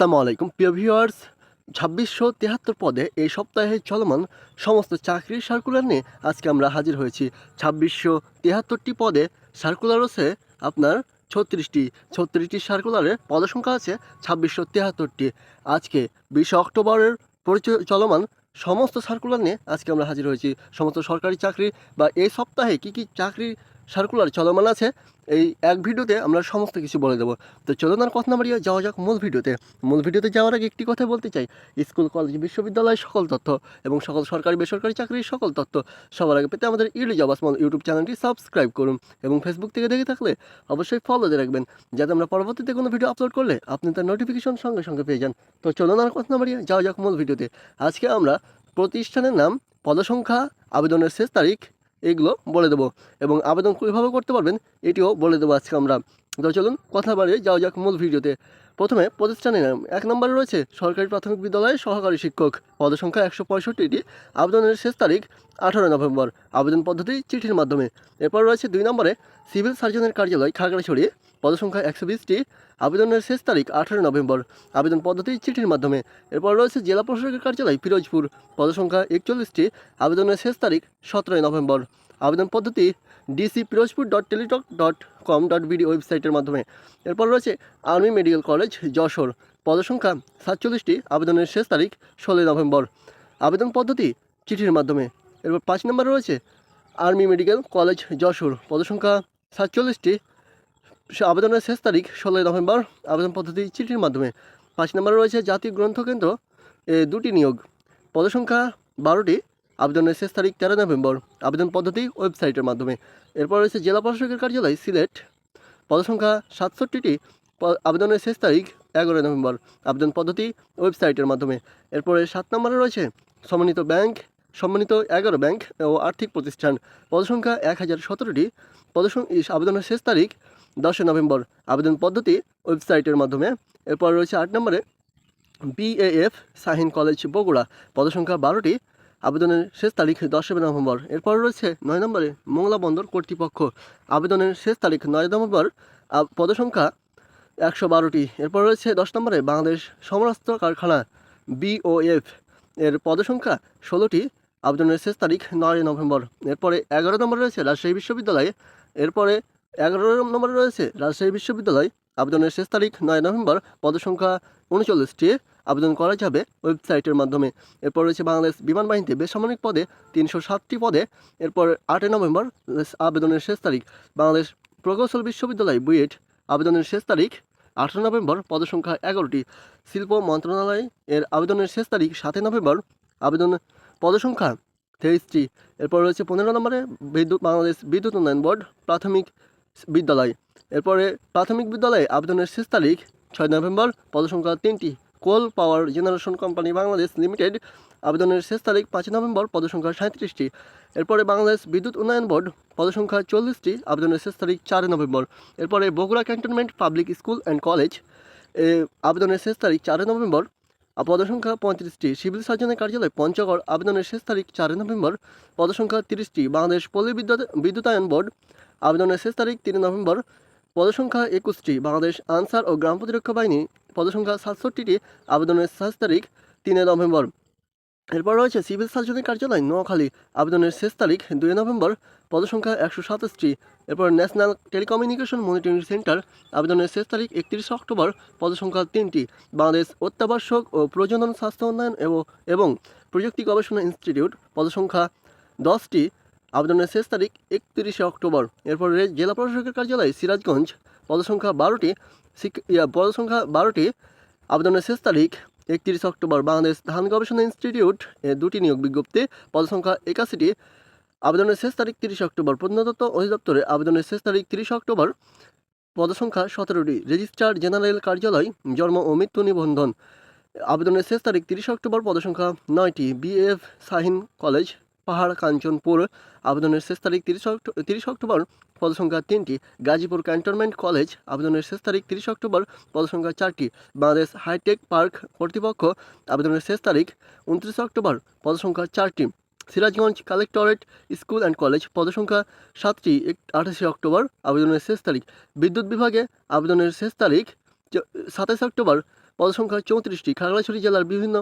আসসালামু আলাইকুম। প্রিয় ভিউয়ার্স, ছাব্বিশশো তেহাত্তর পদে এই সপ্তাহে চলমান সমস্ত চাকরির সার্কুলার নিয়ে আজকে আমরা হাজির হয়েছি। ছাব্বিশশো তেহাত্তরটি পদে সার্কুলার আছে আপনার ছত্রিশটি। ছত্রিশটি সার্কুলারের পদসংখ্যা আছে ছাব্বিশশো তেহাত্তরটি। আজকে বিশে অক্টোবরের পরিচয় চলমান সমস্ত সার্কুলার নিয়ে আজকে আমরা হাজির হয়েছি। সমস্ত সরকারি চাকরি বা এই সপ্তাহে কী কী চাকরি সার্কুলার চলমান আছে, এই এক ভিডিওতে আমরা সমস্ত কিছু বলে দেবো। তো চলুন আর কথা না বাড়িয়ে যাওয়া যাক মূল ভিডিওতে। মূল ভিডিওতে যাওয়ার আগে একটি কথা বলতে চাই। স্কুল, কলেজ বিশ্ববিদ্যালয়ের সকল তথ্য এবং সকল সরকারি, বেসরকারি চাকরির সকল তথ্য সবার আগে পেতে আমাদের ইউলি জব আসমাল ইউটিউব চ্যানেলটি সাবস্ক্রাইব করুন এবং ফেসবুক থেকে দেখে থাকলে অবশ্যই ফলো দিয়ে রাখবেন, যাতে আমরা পরবর্তীতে কোনো ভিডিও আপলোড করলে আপনি তার নোটিফিকেশন সঙ্গে সঙ্গে পেয়ে যান। তো চলুন আর কথা না বাড়িয়ে যাওয়া যাক মূল ভিডিওতে। আজকে আমরা প্রতিষ্ঠানের নাম, পদসংখ্যা, আবেদনের শেষ তারিখ এগুলো বলে দেবো। এবং আবেদন কীভাবে করতে পারবেন এটিও বলে দেবো আজকে আমরা। তো চলুন কথা বাড়িয়ে যাওয়া যাক মূল ভিডিওতে। প্রথমে প্রতিষ্ঠানের নাম। এক নম্বরে রয়েছে সরকারি প্রাথমিক বিদ্যালয়ের সহকারী শিক্ষক। পদসংখ্যা একশো পঁয়ষট্টিটি। আবেদনের শেষ তারিখ আঠারো নভেম্বর। আবেদন পদ্ধতি চিঠির মাধ্যমে। এরপর রয়েছে দুই নম্বরে সিভিল সার্জনের কার্যালয় খাগড়াছড়ি। পদসংখ্যা একশো বিশটি। আবেদনের শেষ তারিখ আঠারো নভেম্বর। আবেদন পদ্ধতি চিঠির মাধ্যমে। এরপর রয়েছে জেলা প্রশাসকের কার্যালয় ফিরোজপুর। পদসংখ্যা একচল্লিশটি। আবেদনের শেষ তারিখ সতেরোই নভেম্বর। আবেদন পদ্ধতি DC Pirojpur dot Teletalk dot com dot BD ওয়েবসাইটের মাধ্যমে। এরপর রয়েছে আর্মি মেডিকেল কলেজ যশোর। পদসংখ্যা সাতচল্লিশটি, আবেদনের শেষ তারিখ ষোলোই নভেম্বর। আবেদন পদ্ধতি চিঠির মাধ্যমে। এরপর পাঁচ নম্বরে রয়েছে আর্মি মেডিকেল কলেজ যশোর। পদসংখ্যা সাতচল্লিশটি আবেদনের শেষ তারিখ ষোলোই নভেম্বর। আবেদন পদ্ধতি চিঠির মাধ্যমে। পাঁচ নম্বরে রয়েছে জাতীয় গ্রন্থকেন্দ্র দুটি নিয়োগ। পদসংখ্যা বারোটি আবেদনের শেষ তারিখ তেরো নভেম্বর। আবেদন পদ্ধতি ওয়েবসাইটের মাধ্যমে। এরপর রয়েছে জেলা প্রশাসকের কার্যালয়, সিলেট। পদসংখ্যা সাতষট্টিটি। আবেদনের শেষ তারিখ এগারোই নভেম্বর। আবেদন পদ্ধতি ওয়েবসাইটের মাধ্যমে। এরপরে সাত নম্বরে রয়েছে সমন্বিত ব্যাংক সম্মানিত এগারো ব্যাংক ও আর্থিক প্রতিষ্ঠান। পদসংখ্যা এক হাজার সতেরোটি। আবেদনের শেষ তারিখ দশই নভেম্বর। আবেদন পদ্ধতি ওয়েবসাইটের মাধ্যমে। এরপর রয়েছে আট নম্বরে বিএএফ, শাহিন কলেজ, বগুড়া। পদসংখ্যা বারোটি। আবেদনের শেষ তারিখ দশই নভেম্বর। এরপর রয়েছে নয় নম্বরে মোংলা বন্দর কর্তৃপক্ষ। আবেদনের শেষ তারিখ নয় নভেম্বর পদসংখ্যা একশো বারোটি। এরপর রয়েছে দশ নম্বরে বাংলাদেশ সমরাস্ত্র কারখানা বিওএফ এর পদসংখ্যা ষোলোটি, আবেদনের শেষ তারিখ নয় নভেম্বর। এরপরে এগারো নম্বরে রয়েছে রাজশাহী বিশ্ববিদ্যালয়। এরপরে এগারো নম্বরে রয়েছে রাজশাহী বিশ্ববিদ্যালয়। আবেদনের শেষ তারিখ নয় নভেম্বর, পদসংখ্যা উনচল্লিশটি। আবেদন করা যাবে ওয়েবসাইটের মাধ্যমে। এরপর রয়েছে বাংলাদেশ বিমান বাহিনীতে বেসামরিক পদে তিনশো সাতটি পদে। এরপর আটই নভেম্বর আবেদনের শেষ তারিখ। বাংলাদেশ প্রকৌশল বিশ্ববিদ্যালয় বুয়েট, আবেদনের শেষ তারিখ আঠারো নভেম্বর, পদসংখ্যা এগারোটি। শিল্প মন্ত্রণালয় এর আবেদনের শেষ তারিখ সাতই নভেম্বর, আবেদন পদসংখ্যা তেইশটি। এরপর রয়েছে পনেরো নম্বরে বিদ্যুৎ, বাংলাদেশ বিদ্যুৎ উন্নয়ন বোর্ড প্রাথমিক বিদ্যালয়। এরপরে প্রাথমিক বিদ্যালয়ে আবেদনের শেষ তারিখ ছয় নভেম্বর, পদসংখ্যা তিনটি। Coal power generation company Bangladesh limited আবেদনের শেষ তারিখ পাঁচ নভেম্বর পদসংখ্যা সাঁত্রিশটি এরপরে বাংলাদেশ বিদ্যুৎ উন্নয়ন বোর্ড পদসংখ্যা চল্লিশটি, আবেদনের শেষ তারিখ চার নভেম্বর। এরপরে Bogura cantonment public school and college, এ, আবেদনের শেষ তারিখ চার নভেম্বর পদসংখ্যা পঁয়ত্রিশটি। সিভিল সার্জনের কার্যালয় পঞ্চগড়, আবেদনের শেষ তারিখ চার নভেম্বর, পদসংখ্যা তিরিশটি। বাংলাদেশ পল্লী বিদ্যুৎ, বিদ্যুতায়ন বোর্ড, আবেদনের শেষ তারিখ তিন নভেম্বর, পদসংখ্যা একুশটি। বাংলাদেশ আনসার ও গ্রাম প্রতিরক্ষা বাহিনী পদসংখ্যা সাতষট্টিটি, আবেদনের শেষ তারিখ তিনে নভেম্বর। এরপর রয়েছে সিভিল সার্জনের কার্যালয় নোয়াখালী। আবেদনের শেষ তারিখ দুই নভেম্বর, পদসংখ্যা একশো সাতাশটি। এরপর ন্যাশনাল টেলিকমিউনিকেশন মনিটরিং সেন্টার, আবেদনের শেষ তারিখ একত্রিশে অক্টোবর, পদসংখ্যা তিনটি। বাংলাদেশ অত্যাবশ্যক ও প্রজনন স্বাস্থ্য উন্নয়ন এবং প্রযুক্তি গবেষণা ইনস্টিটিউট, পদসংখ্যা দশটি। আবেদনের শেষ তারিখ একত্রিশে অক্টোবর। এরপর জেলা প্রশাসকের কার্যালয় সিরাজগঞ্জ, পদসংখ্যা বারোটি। পদসংখ্যা বারোটি আবেদনের শেষ তারিখ একত্রিশ অক্টোবর বাংলাদেশ ধান গবেষণা ইনস্টিটিউট দুটি নিয়োগ বিজ্ঞপ্তি। পদসংখ্যা একাশিটি আবেদনের শেষ তারিখ তিরিশ অক্টোবর। প্রত্নতত্ত্ব অধিদপ্তরে আবেদনের শেষ তারিখ তিরিশ অক্টোবর। পদসংখ্যা সতেরোটি রেজিস্ট্রার জেনারেল কার্যালয়, জন্ম ও মৃত্যু নিবন্ধন। আবেদনের শেষ তারিখ তিরিশ অক্টোবর। পদসংখ্যা নয়টি বিএফ শাহিন কলেজ পাহাড়, কাঞ্চনপুর আবেদনের শেষ তারিখ তিরিশ তিরিশ অক্টোবর, পদসংখ্যা তিনটি। গাজীপুর ক্যান্টনমেন্ট কলেজ আবেদনের শেষ তারিখ তিরিশ অক্টোবর, পদসংখ্যা চারটি। বাংলাদেশ হাইটেক পার্ক কর্তৃপক্ষ আবেদনের শেষ তারিখ উনত্রিশ অক্টোবর, পদসংখ্যা চারটি। Sirajganj collectorate school and college পদসংখ্যা সাতটি আঠাশে অক্টোবর, আবেদনের শেষ তারিখ। বিদ্যুৎ বিভাগে আবেদনের শেষ তারিখ সাতাশ অক্টোবর, পদসংখ্যা চৌত্রিশটি। খাগড়াছড়ি জেলার বিভিন্ন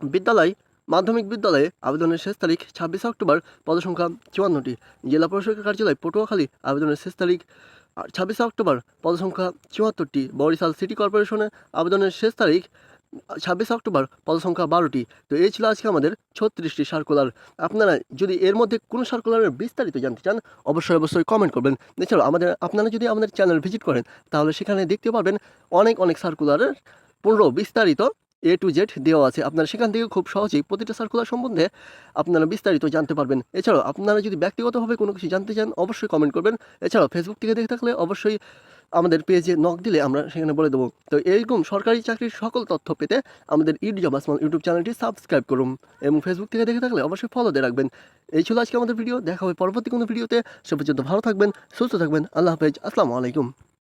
বিদ্যালয় মাধ্যমিক বিদ্যালয়ে আবেদনের শেষ তারিখ ছাব্বিশে অক্টোবর, পদসংখ্যা চুয়ান্নটি। জেলা প্রশাসকের কার্যালয় পটুয়াখালী আবেদনের শেষ তারিখ ছাব্বিশে অক্টোবর, পদসংখ্যা চুয়াত্তরটি। বরিশাল সিটি কর্পোরেশনে আবেদনের শেষ তারিখ ছাব্বিশে অক্টোবর, পদসংখ্যা বারোটি। তো এই ছিল আজকে আমাদের ছত্রিশটি সার্কুলার। আপনারা যদি এর মধ্যে কোনো সার্কুলারের বিস্তারিত জানতে চান, অবশ্যই অবশ্যই কমেন্ট করবেন। এছাড়াও আমাদের, আপনারা যদি আমাদের চ্যানেল ভিজিট করেন, তাহলে সেখানে দেখতে পাবেন অনেক অনেক সার্কুলারের পুরো বিস্তারিত এ টু জেড দেওয়া আছে। আপনারা সেখান থেকে খুব সহজেই প্রতিটা সার্কুলার সম্বন্ধে আপনারা বিস্তারিত জানতে পারবেন। এছাড়াও আপনারা যদি ব্যক্তিগতভাবে কোনো কিছু জানতে চান, অবশ্যই কমেন্ট করবেন। এছাড়াও ফেসবুক থেকে দেখে থাকলে অবশ্যই আমাদের পেজে নক দিলে আমরা সেখানে বলে দেবো। তো এইরকম সরকারি চাকরির সকল তথ্য পেতে আমাদের ইড জব আসমান ইউটিউব চ্যানেলটি সাবস্ক্রাইব করুন এবং ফেসবুক থেকে দেখে থাকলে অবশ্যই ফলো দিয়ে রাখবেন। এই ছিল আজকে আমাদের ভিডিও দেখা হবে পরবর্তী কোনো ভিডিওতে সে পর্যন্ত ভালো থাকবেন, সুস্থ থাকবেন। আল্লাহ হাফেজ। আসসালামু আলাইকুম।